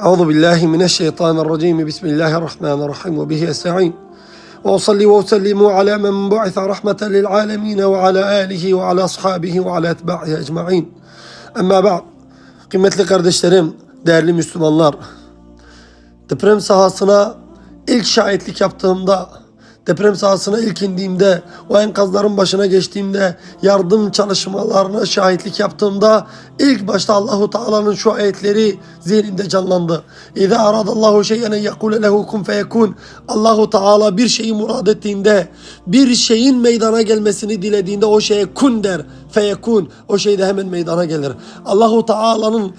أعوذ بالله من الشيطان الرجيم بسم الله الرحمن الرحيم وبه أستعين وأصلي وأسلم على من بعث رحمة للعالمين وعلى آله وعلى أصحابه وعلى أتباعه أجمعين أما بعد Kıymetli kardeşlerim, değerli Müslümanlar, deprem sahasına ilk şahitlik yaptığımda, deprem sahasına ilk indiğimde, o enkazların başına geçtiğimde, yardım çalışmalarına şahitlik yaptığımda ilk başta Allahu Teala'nın şu ayetleri zihnimde canlandı. İza aradallahu şey'en en yekule lehu kun feyekun. Allahu Teala bir şeyi murad ettiğinde, bir şeyin meydana gelmesini dilediğinde o şeye kun der. Feyekun. O şey de hemen meydana gelir. Allahu Teala'nın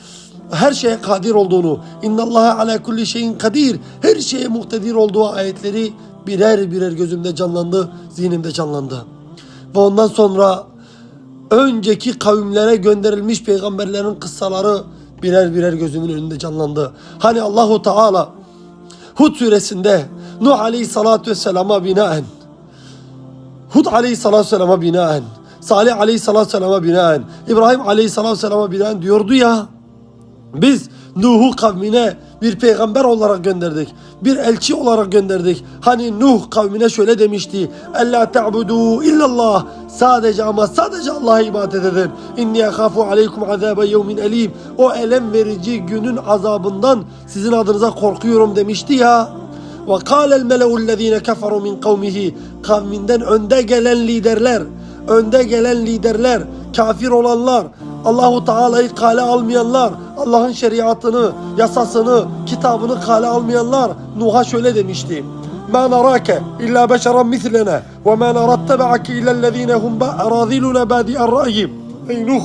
her şeye kadir olduğunu, innallaha ala kulli şeyin kadir, her şeye muhtedir olduğu ayetleri birer birer gözümde canlandı, zihnimde canlandı. Ve ondan sonra önceki kavimlere gönderilmiş peygamberlerin kıssaları birer birer gözümün önünde canlandı. Hani Allahu Teala Hud suresinde Nuh aleyhissalatu vesselama binaen Hud aleyhissalatu vesselama binaen Salih aleyhissalatu vesselama binaen İbrahim aleyhissalatu vesselama binaen diyordu ya biz Nuh'u kavmine bir peygamber olarak gönderdik. Bir elçi olarak gönderdik. Hani Nuh kavmine şöyle demişti. Ella ta'budu illallah. Sadece ama sadece Allah'a ibadet edin. İnni akhafu aleykum azabe yevmin elim. O elem verici günün azabından sizin adınıza korkuyorum demişti ya. Ve kâlel mele'ullezîne keferu min kavmihi. Kavminden önde gelen liderler, önde gelen liderler, kafir olanlar, Allahu Teala'yı kale almayanlar, Allah'ın şeriatını, yasasını, kitabını kale almayanlar Nuh'a şöyle demişti. Narake illa beşeran mislena ve ma narattaba'ake illa ellezine hum araziluna badi'er ra'yi. Ey Nuh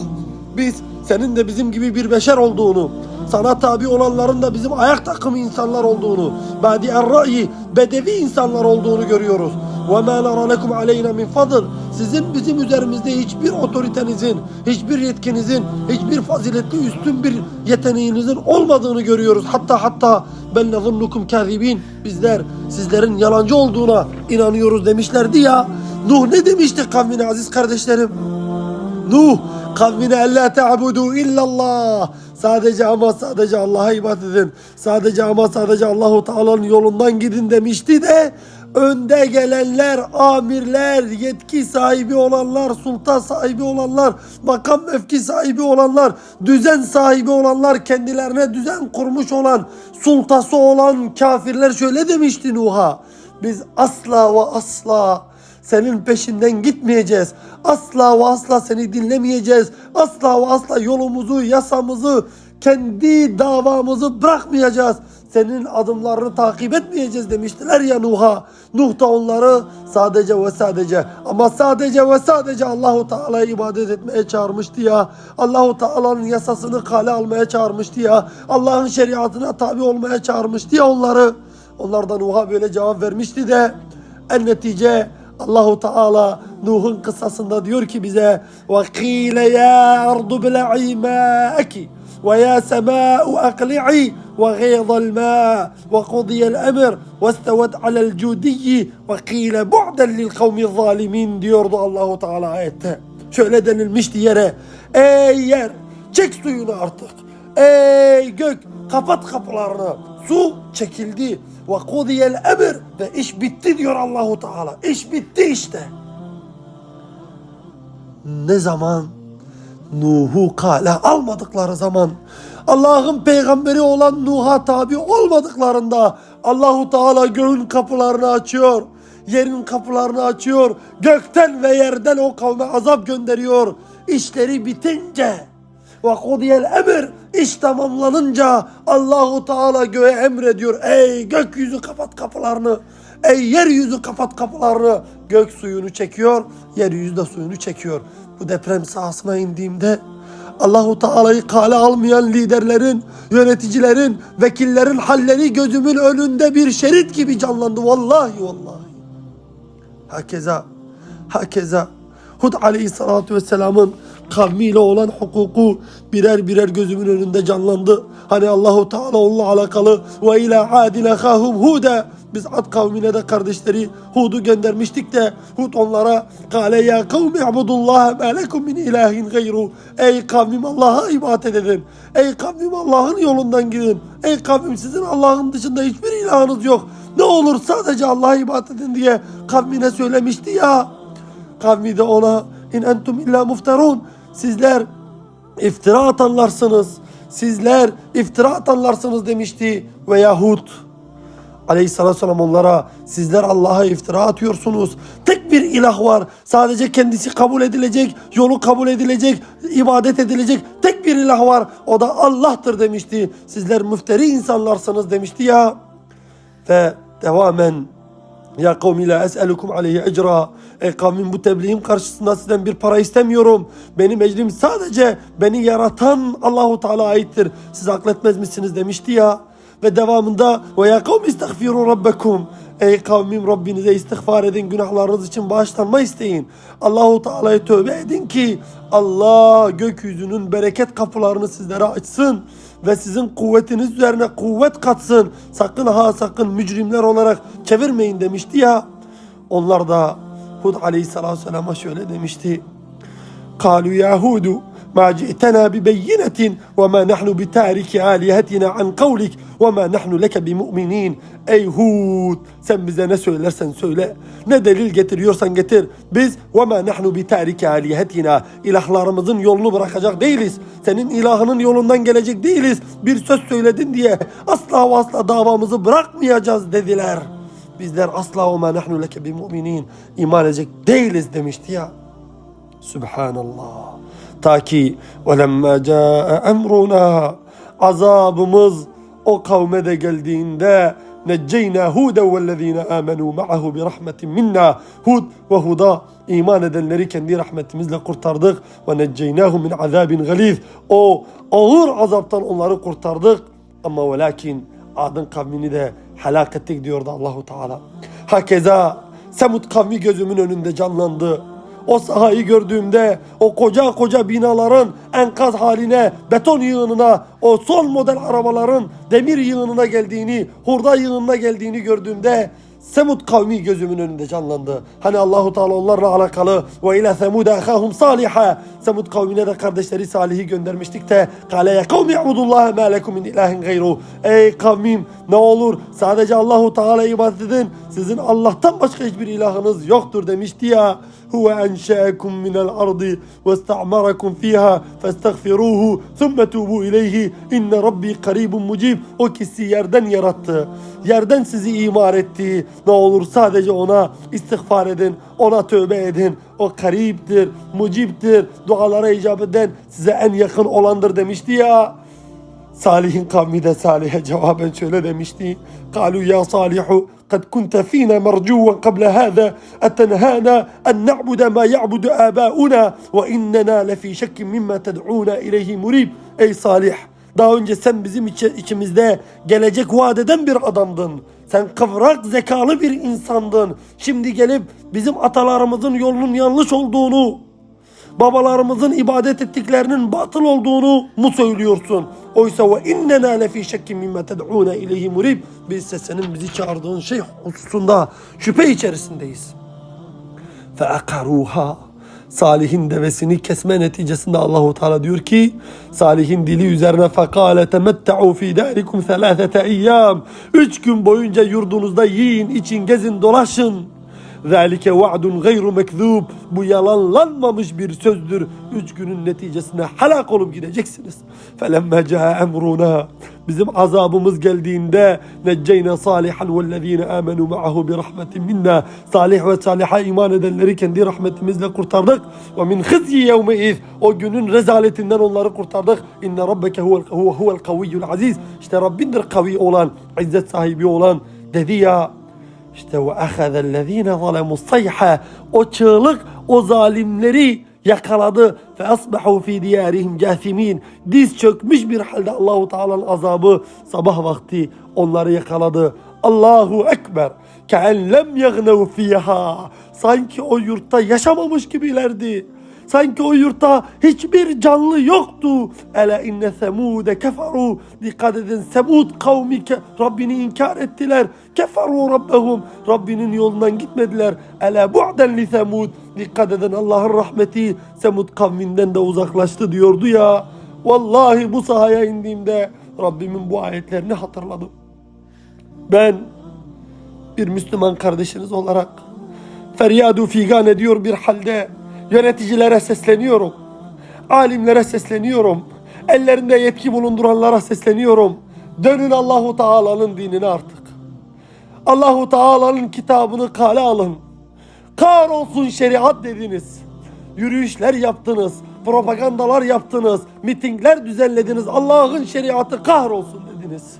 biz senin de bizim gibi bir beşer olduğunu, sana tabi olanların da bizim ayak takımı insanlar olduğunu, badi'er ra'yi, bedevi insanlar olduğunu görüyoruz. وَمَا نَرَى لَكُمْ عَلَيْنَا مِنْ فَضْلٍ Sizin bizim üzerimizde hiçbir otoritenizin, hiçbir yetkinizin, hiçbir faziletli üstün bir yeteneğinizin olmadığını görüyoruz. Hatta hatta ben nezunnukum kâzibin. Bizler sizlerin yalancı olduğuna inanıyoruz demişlerdi ya. Nuh ne demişti kavmine aziz kardeşlerim? Nuh kavmineella ta'budu illallah. Sadece ama sadece Allah'a ibadet edin. Sadece ama sadece Allahu Teala'nın yolundan gidin demişti de önde gelenler, amirler, yetki sahibi olanlar, sultan sahibi olanlar, makam mevki sahibi olanlar, düzen sahibi olanlar, kendilerine düzen kurmuş olan, sultası olan kafirler şöyle demişti Nuh'a. Biz asla ve asla senin peşinden gitmeyeceğiz. Asla ve asla seni dinlemeyeceğiz. Asla ve asla yolumuzu, yasamızı, kendi davamızı bırakmayacağız Senin adımlarını takip etmeyeceğiz demiştiler ya Nuh'a. Nuh da onları sadece ve sadece ama sadece ve sadece Allahu Teala'ya ibadet etmeye çağırmıştı ya. Allahu Teala'nın yasasını kale almaya çağırmıştı ya. Allah'ın şeriatına tabi olmaya çağırmıştı ya onları. Onlar da Nuh'a böyle cevap vermişti de en netice Allahu Teala Nuh'un kıssasında diyor ki bize وَقِيلَ يَا أَرْضُ بِلَعِي مَاءَكِ وَيَا سَمَاءُ أَقْلِعِي وَغَيْضَ الْمَاءِ وَقُضِيَ الْأَمْرِ وَاسْتَوَتْ عَلَى الْجُودِيِّ وَقِيلَ بُعْدًا لِلْقَوْمِ الظَّالِمِينَ diyordu Allahu Teala ayette. Şöyle denilmişti yere. Ey yer çek suyunu artık. Ey gök kapat kapılarını. Su çekildi. Ve kudiyel emir ve iş bitti diyor Allahu Teala. İş bitti işte. Ne zaman? Nuh'u kale almadıkları zaman Allah'ın peygamberi olan Nuh'a tabi olmadıklarında Allahu Teala göğün kapılarını açıyor. Yerin kapılarını açıyor. Gökten ve yerden o kavme azap gönderiyor. İşleri bitince ve kudiyel emir iş tamamlanınca Allahu Teala göğe emrediyor. Ey gökyüzü kapat kapılarını. Ey yeryüzü kapat kapılarını. Gök suyunu çekiyor, yeryüzü de suyunu çekiyor. Bu deprem sahasına indiğimde Allahu Teala'yı kale almayan liderlerin, yöneticilerin, vekillerin halleri gözümün önünde bir şerit gibi canlandı. Vallahi vallahi. Hakeza, hakeza Hud aleyhissalatu vesselamın kavmiyle olan hukuku birer birer gözümün önünde canlandı. Hani Allahu Teala onunla alakalı ve ila adine khahum huda biz Ad kavmine de kardeşleri Hud'u göndermiştik de Hud onlara kale ya kavmi ibudullah ma lekum min ilahin gayru ey kavmim Allah'a ibadet edin ey kavmim Allah'ın yolundan gidin Ey kavmim sizin Allah'ın dışında hiçbir ilahınız yok. Ne olur sadece Allah'a ibadet edin diye kavmine söylemişti ya. Kavmi de ona in entum illa mufterun. Sizler iftira atanlarsınız. Sizler iftira atanlarsınız demişti ve Yahut. Aleyhisselatü vesselam onlara sizler Allah'a iftira atıyorsunuz. Tek bir ilah var. Sadece kendisi kabul edilecek, yolu kabul edilecek, ibadet edilecek tek bir ilah var. O da Allah'tır demişti. Sizler müfteri insanlarsınız demişti ya. Ve devamen ya kavmi la es'elukum aleyhi ecra. Ey kavmin bu tebliğim karşısında sizden bir para istemiyorum. Benim ecrim sadece beni yaratan Allahu Teala aittir. Siz akletmez misiniz demişti ya. Ve devamında ve ya kavmi istagfiru rabbekum. Ey kavmim Rabbinize istiğfar edin günahlarınız için bağışlanma isteyin. Allahu Teala'ya tövbe edin ki Allah gökyüzünün bereket kapılarını sizlere açsın ve sizin kuvvetiniz üzerine kuvvet katsın. Sakın ha sakın mücrimler olarak çevirmeyin demişti ya. Onlar da Hud aleyhisselatü şöyle demişti. Kalu Yahudu ما جئتنا ببينة وما نحن بتارك آلهتنا عن قولك وما نحن لك بمؤمنين Ey Hud sen bize ne söylersen söyle ne delil getiriyorsan getir biz وما نحن بتارك آلهتنا ilahlarımızın yolunu bırakacak değiliz senin ilahının yolundan gelecek değiliz bir söz söyledin diye asla ve asla davamızı bırakmayacağız dediler bizler asla وما نحن لك بمؤمنين iman edecek değiliz demişti ya Subhanallah. Ta ki وَلَمَّا جَاءَ اَمْرُنَا Azabımız o kavme de geldiğinde نَجَّيْنَا هُودًا وَالَّذ۪ينَ آمَنُوا مَعَهُ بِرَحْمَةٍ مِنَّا Hud ve Hud'a iman edenleri kendi rahmetimizle kurtardık. وَنَجَّيْنَاهُ مِنْ عَذَابٍ غَلِيظٍ O ağır azaptan onları kurtardık. Ama ve lakin Adın kavmini de helak ettik diyordu Allahu Teala. Hakeza Semud kavmi gözümün önünde canlandı. O sahayı gördüğümde o koca koca binaların enkaz haline, beton yığınına, o son model arabaların demir yığınına geldiğini, hurda yığınına geldiğini gördüğümde Semud kavmi gözümün önünde canlandı. Hani Allahu Teala onlarla alakalı ve ila semud ahahum saliha. Semud kavmine de kardeşleri Salih'i göndermiştik de kale ya kavmi ibudullah ma lekum min ilahin gayru. Ey kavmim ne olur sadece Allahu Teala ibadet edin. Sizin Allah'tan başka hiçbir ilahınız yoktur demişti ya. Huve enşe'ekum minel ardı ve ista'marakum fiha festagfiruhu thumme tubu ileyhi inne rabbi karibun mucib. O ki sizi yerden yarattı. Yerden sizi imar etti. Ne olur sadece ona istiğfar edin. Ona tövbe edin. O kariptir, muciptir. Dualara icabet eden size en yakın olandır demişti ya. Salih'in kavmi de Salih'e cevaben şöyle demişti. قالوا يا صالح قد كنت فينا مرجوا قبل هذا أتنهانا أن نعبد ما يعبد آباؤنا وإننا لفي شك مما تدعونا إليه مريب Ey Salih daha önce sen bizim içi- içimizde gelecek vaat eden bir adamdın. Sen kıvrak zekalı bir insandın. Şimdi gelip bizim atalarımızın yolunun yanlış olduğunu, babalarımızın ibadet ettiklerinin batıl olduğunu mu söylüyorsun? Oysa ve innena lefi şekkin mimme ted'ûne ileyhi murib. Biz ise senin bizi çağırdığın şey hususunda şüphe içerisindeyiz. Fe akaruha. Salih'in devesini kesme neticesinde Allahu Teala diyor ki Salih'in dili üzerine fakale temettu fi darikum 3 eyyam. 3 gün boyunca yurdunuzda yiyin, için, gezin, dolaşın. Zalike va'dun gayru mekzub. Bu yalanlanmamış bir sözdür. Üç günün neticesinde helak olup gideceksiniz. Felemme ca'a emruna. Bizim azabımız geldiğinde necceyna salihan vellezine amenu ma'ahu bi rahmetin minna. Salih ve saliha iman edenleri kendi rahmetimizle kurtardık. Ve min hizyi yevmeiz. O günün rezaletinden onları kurtardık. İnne rabbeke huvel, huve huvel kaviyyul aziz. İşte Rabbindir kavi olan, izzet sahibi olan dedi ya. İşte ve ahazellezine zalemu sayha. O çığlık o zalimleri yakaladı. Fe asbahu fi diyarihim casimin. Diz çökmüş bir halde Allahu Teala'nın azabı sabah vakti onları yakaladı. Allahu ekber. Ke'en lem yagnev fiha. Sanki o yurtta yaşamamış gibilerdi. Sanki o yurtta hiçbir canlı yoktu. Ele inne semude keferu. Dikkat edin Semud kavmi ke- Rabbini inkar ettiler. Keferu rabbehum. Rabbinin yolundan gitmediler. Ele bu'den li semud. Dikkat edin Allah'ın rahmeti Semud kavminden de uzaklaştı diyordu ya. Vallahi bu sahaya indiğimde Rabbimin bu ayetlerini hatırladım. Ben bir Müslüman kardeşiniz olarak feryadu figan ediyor bir halde yöneticilere sesleniyorum. Alimlere sesleniyorum. Ellerinde yetki bulunduranlara sesleniyorum. Dönün Allahu Teala'nın dinine artık. Allahu Teala'nın kitabını kale alın. Kahrolsun şeriat dediniz. Yürüyüşler yaptınız. Propagandalar yaptınız. Mitingler düzenlediniz. Allah'ın şeriatı kahrolsun dediniz.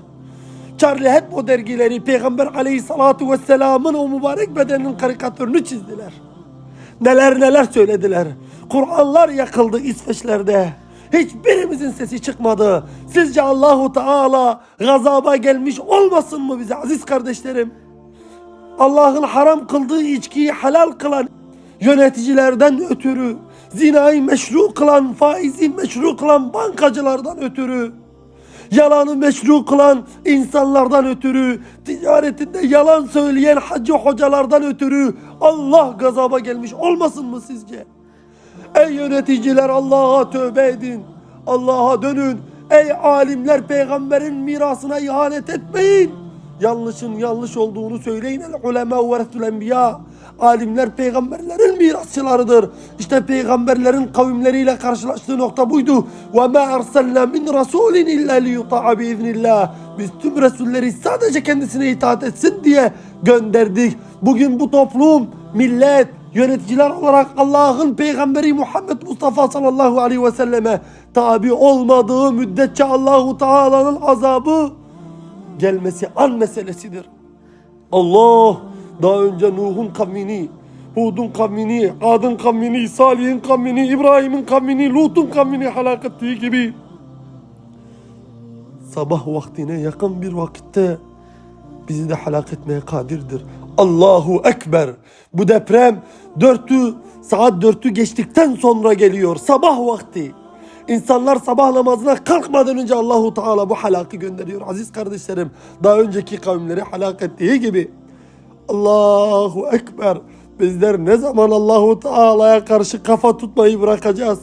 Charlie Hebdo dergileri Peygamber aleyhissalatu vesselamın o mübarek bedeninin karikatürünü çizdiler. Neler neler söylediler. Kur'anlar yakıldı İsveçlerde. Hiçbirimizin sesi çıkmadı. Sizce Allahu Teala gazaba gelmiş olmasın mı bize aziz kardeşlerim? Allah'ın haram kıldığı içkiyi halal kılan yöneticilerden ötürü, zinayı meşru kılan, faizi meşru kılan bankacılardan ötürü, yalanı meşru kılan insanlardan ötürü, ticaretinde yalan söyleyen hacı hocalardan ötürü Allah gazaba gelmiş olmasın mı sizce? Ey yöneticiler Allah'a tövbe edin. Allah'a dönün. Ey alimler peygamberin mirasına ihanet etmeyin. Yanlışın yanlış olduğunu söyleyin. El ulema veretül enbiya. Alimler peygamberlerin mirasçılarıdır. İşte peygamberlerin kavimleriyle karşılaştığı nokta buydu. Ve ma erselna min rasulin illa liyuta'a biiznillah. Biz tüm resulleri sadece kendisine itaat etsin diye gönderdik. Bugün bu toplum, millet, yöneticiler olarak Allah'ın peygamberi Muhammed Mustafa sallallahu aleyhi ve selleme tabi olmadığı müddetçe Allahu Teala'nın azabı gelmesi an meselesidir. Allah daha önce Nuh'un kavmini, Hud'un kavmini, Ad'ın kavmini, Salih'in kavmini, İbrahim'in kavmini, Lut'un kavmini helak ettiği gibi sabah vaktine yakın bir vakitte bizi de helak etmeye kadirdir. Allahu Ekber. Bu deprem dörtü, saat dörtü geçtikten sonra geliyor. Sabah vakti. İnsanlar sabah namazına kalkmadan önce Allahu Teala bu helakı gönderiyor. Aziz kardeşlerim daha önceki kavimleri helak ettiği gibi. Allahu Ekber. Bizler ne zaman Allahu Teala'ya karşı kafa tutmayı bırakacağız?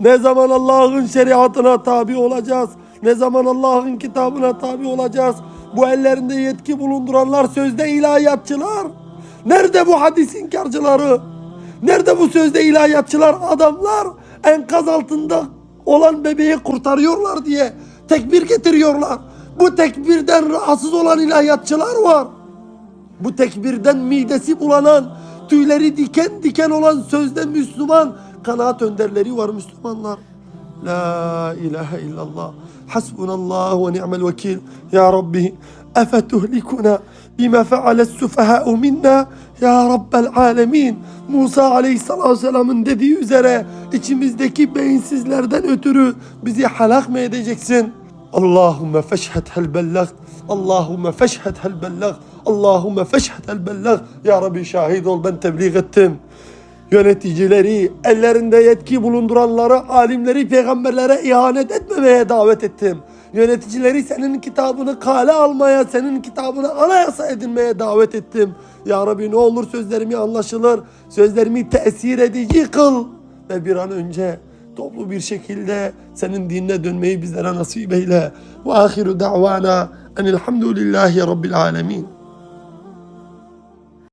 Ne zaman Allah'ın şeriatına tabi olacağız? Ne zaman Allah'ın kitabına tabi olacağız? Bu ellerinde yetki bulunduranlar sözde ilahiyatçılar. Nerede bu hadis inkarcıları? Nerede bu sözde ilahiyatçılar adamlar? Enkaz altında olan bebeği kurtarıyorlar diye tekbir getiriyorlar. Bu tekbirden rahatsız olan ilahiyatçılar var. Bu tekbirden midesi bulanan, tüyleri diken diken olan sözde Müslüman kanaat önderleri var Müslümanlar. La ilahe illallah. Hasbunallah ve ni'mel vekil. Ya Rabbi efetuhlikuna bima feales sufaha'u minna ya Rabbel alemin. Musa aleyhissalatü vesselamın dediği üzere içimizdeki beyinsizlerden ötürü bizi helak mı edeceksin? Allahümme feşhed hel bellagt. Allahümme feşhed hel bellagt. Allahümme feşhed hel bellagt. Ya Rabbi şahit ol ben tebliğ ettim. Yöneticileri, ellerinde yetki bulunduranları, alimleri, peygamberlere ihanet etmemeye davet ettim. Yöneticileri senin kitabını kale almaya, senin kitabını anayasa edinmeye davet ettim. Ya Rabbi ne olur sözlerimi anlaşılır, sözlerimi tesir edici kıl. Ve bir an önce toplu bir şekilde senin dinine dönmeyi bizlere nasip eyle. Ve ahiru da'vana enilhamdülillahi rabbil alemin.